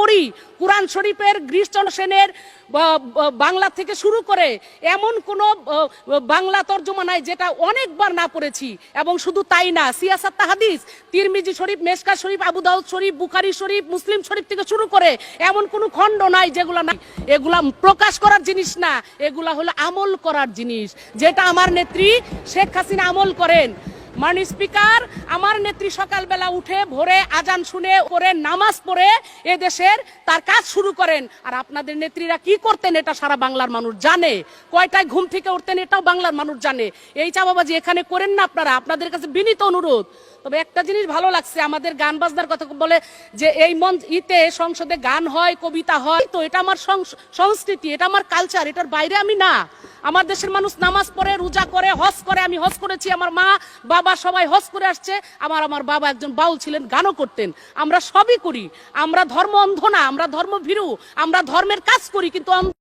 পড়ি কোরআন শরীফের গ্রীষ্চন সেনের বাংলা থেকে শুরু করে এমন কোনো বাংলা তর্জমা নাই যেটা অনেকবার না পড়েছি। এবং শুধু তাই না, সিয়াসাত তাহাদিস, তিরমিজি শরীফ মেশকা শরীফ, আবু দাউদ শরীফ, বুখারি শরীফ, মুসলিম শরীফ থেকে শুরু করে এমন কোনো খণ্ড নাই যেগুলো না এগুলা প্রকাশ করার জিনিস না, এগুলা হলো আমল করার জিনিস। যেটা আমার নেত্রী শেখ হাসিনা আমল করেন। মাননীয় স্পিকার, আমার নেত্রী সকালবেলা উঠে ভোরে আজান শুনে করে নামাজ পড়ে এ দেশের তার কাজ শুরু করেন। আর আপনাদের নেত্রীরা কি করতেন এটা সারা বাংলার মানুষ জানে। কয়টায় ঘুম থেকে উঠতেন এটাও বাংলার মানুষ জানে। এই চাবাবাজি এখানে করেন না আপনারা, আপনাদের কাছে বিনীত অনুরোধ। তবে একটা জিনিস ভালো লাগছে, আমাদের গান বাজনার কথা বলে যে এই মঞ্চ ইতে সংসদে গান হয়, কবিতা হয়, তো এটা আমার সংস্কৃতি, এটা আমার কালচার, এটার বাইরে আমি না। আমার দেশের মানুষ নামাজ পড়ে, রোজা করে, হজ করে, আমি হজ করেছি, আমার মা বাবা সবাই হজ করে আসছে, আমার আমার বাবা একজন বাউল ছিলেন, গানও করতেন। আমরা সবই করি। আমরা ধর্ম অন্ধ না, আমরা ধর্ম ভীরু আমরা ধর্মের কাজ করি, কিন্তু